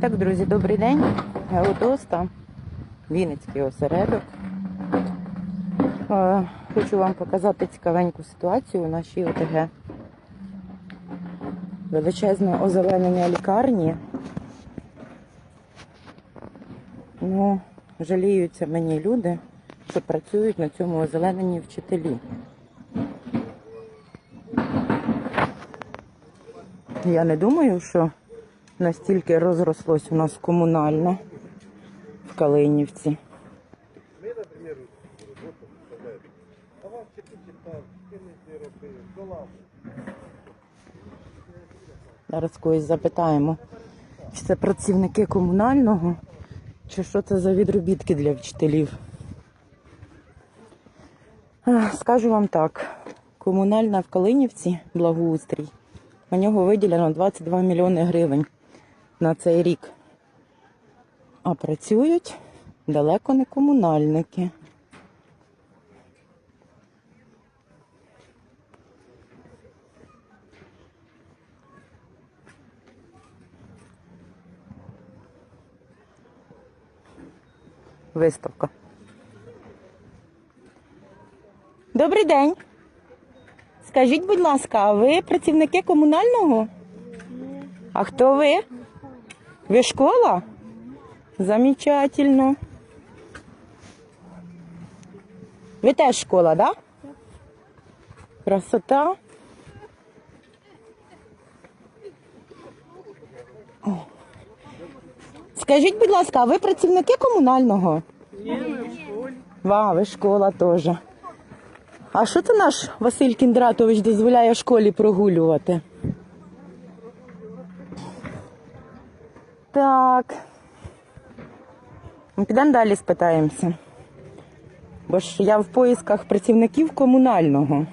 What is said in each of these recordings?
Так, друзі, добрий день. Геодоста, Вінницький осередок. Е, Хочу вам показати цікавеньку ситуацію у нашій ОТГ. Величезне озеленення лікарні. Ну, жаліються мені люди, що працюють на цьому озелененні вчителі. Я не думаю, що настільки розрослось у нас комунальне в Калинівці. Ми, наприклад, роботу. А вас чекайте там, кинете роби, школа. Зараз когось запитаємо, чи це працівники комунального, чи що це за відробітки для вчителів. Скажу вам так, комунальна в Калинівці благоустрій. На нього виділено 22 мільйони гривень на цей рік. А працюють далеко не комунальники. Виставка. Добрий день. Скажіть, будь ласка, а ви працівники комунального? А хто ви? Ви школа? Замечательно. Ви теж школа. Да? Красота. О. Скажіть, будь ласка, а ви працівники комунального? Ні, ми в школі. Ва, ви школа теж. А що це наш Василь Кіндратович дозволяє школі прогулювати? Так. Підемо далі спитаємося. Бо ж я в поїсках працівників комунального.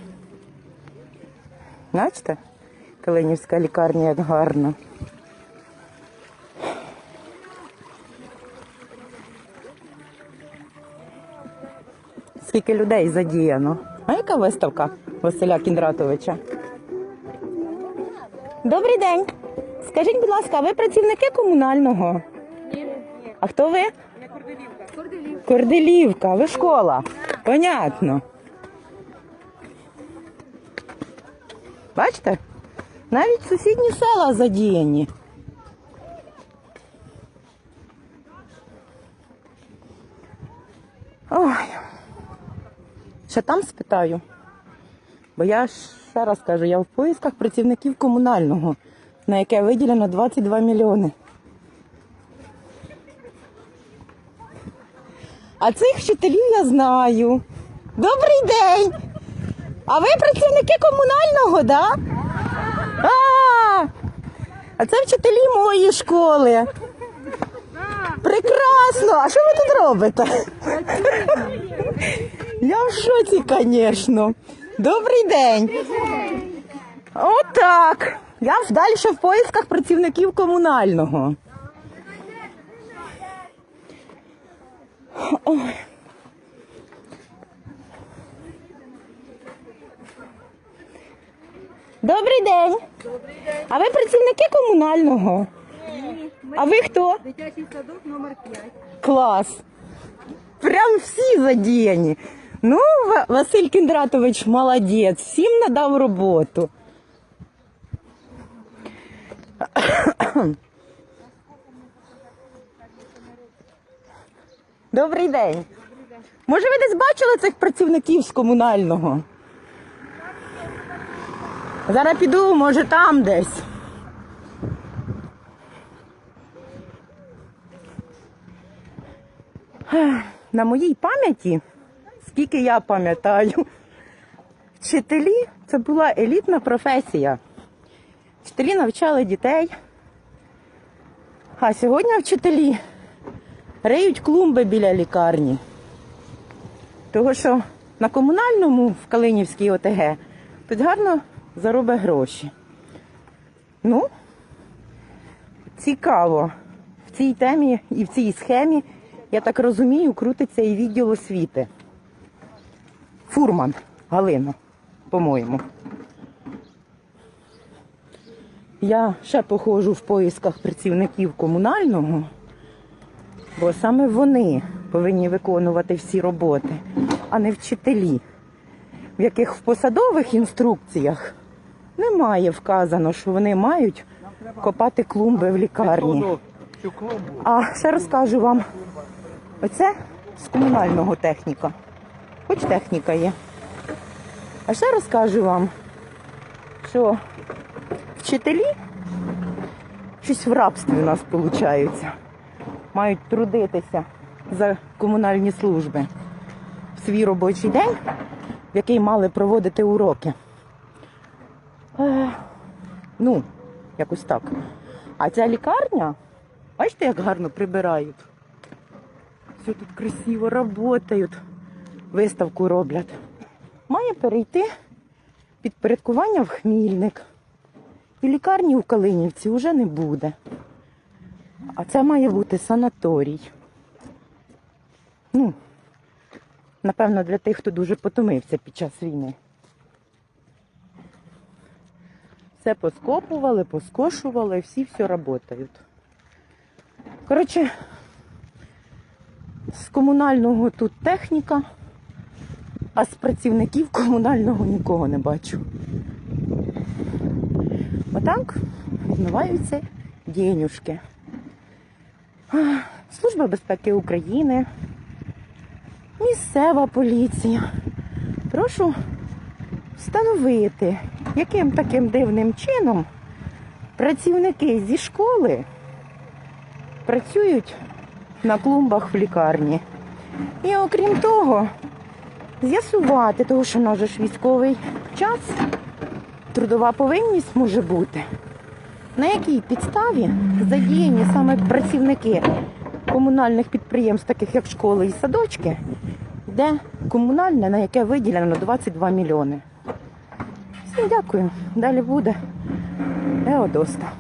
Бачите? Калинівська лікарня як гарно. Скільки людей задіяно. А яка виставка Василя Кіндратовича? Добрий день. Скажіть, будь ласка, ви працівники комунального? Ні, А хто ви? я Корделівка. Корделівка. Корделівка, ви школа. Понятно. Бачите? Навіть сусідні села задіяні. Ой. Ще там спитаю. Бо я ще раз кажу, я в поїсках працівників комунального, на яке виділено 22 мільйони. А цих вчителів я знаю. Добрий день! А ви працівники комунального, да? А, а це вчителі моєї школи. Прекрасно! А що ви тут робите? Я в шоці, звісно. Добрий день. Отак. Я далі в поїсках працівників комунального. Ой. Добрий день. А ви працівники комунального? А ви хто? Дитячий садок номер 5. Клас. Прям всі задіяні. Ну, Василь Кіндратович молодець, всім надав роботу. Добрий день. Може, ви десь бачили цих працівників з комунального? Зараз піду, може, там десь. на моїй пам'яті, скільки я пам'ятаю, вчителі це була елітна професія. Вчителі навчали дітей. А сьогодні вчителі риють клумби біля лікарні. Того, що на комунальному в Калинівській ОТГ тут гарно заробить гроші. Ну, цікаво. В цій темі і в цій схемі я так розумію, крутиться і відділ освіти. Фурман Галина, по-моєму. Я ще походжу в поїсках працівників комунального, бо саме вони повинні виконувати всі роботи, а не вчителі, в яких в посадових інструкціях немає вказано, що вони мають копати клумби в лікарні. А ще розкажу вам, оце з комунального техніка. Хоч техніка є. А ще розкажу вам, що вчителі щось в рабстві у нас виходить. Мають трудитися за комунальні служби в свій робочий день, в який мали проводити уроки. Е, ну, якось так. А ця лікарня, бачите, як гарно прибирають. Все тут красиво працюють, виставку роблять. Має перейти підпорядкування в Хмільник. І лікарні в Калинівці вже не буде. А це має бути санаторій. Ну, напевно, для тих, хто дуже потомився під час війни. Все поскопували, поскошували, всі все працюють. Коротше, з комунального тут техніка, а з працівників комунального нікого не бачу. Отак відмиваються денюшки. Ах, Служба безпеки України, місцева поліція. Прошу встановити, яким таким дивним чином працівники зі школи працюють на клумбах в лікарні. І окрім того, з'ясувати, тому що в ж військовий час, трудова повинність може бути. На якій підставі задіяні саме працівники комунальних підприємств, таких як школи і садочки, де комунальне, на яке виділено 22 мільйони. Всім дякую. Далі буде Еодоста.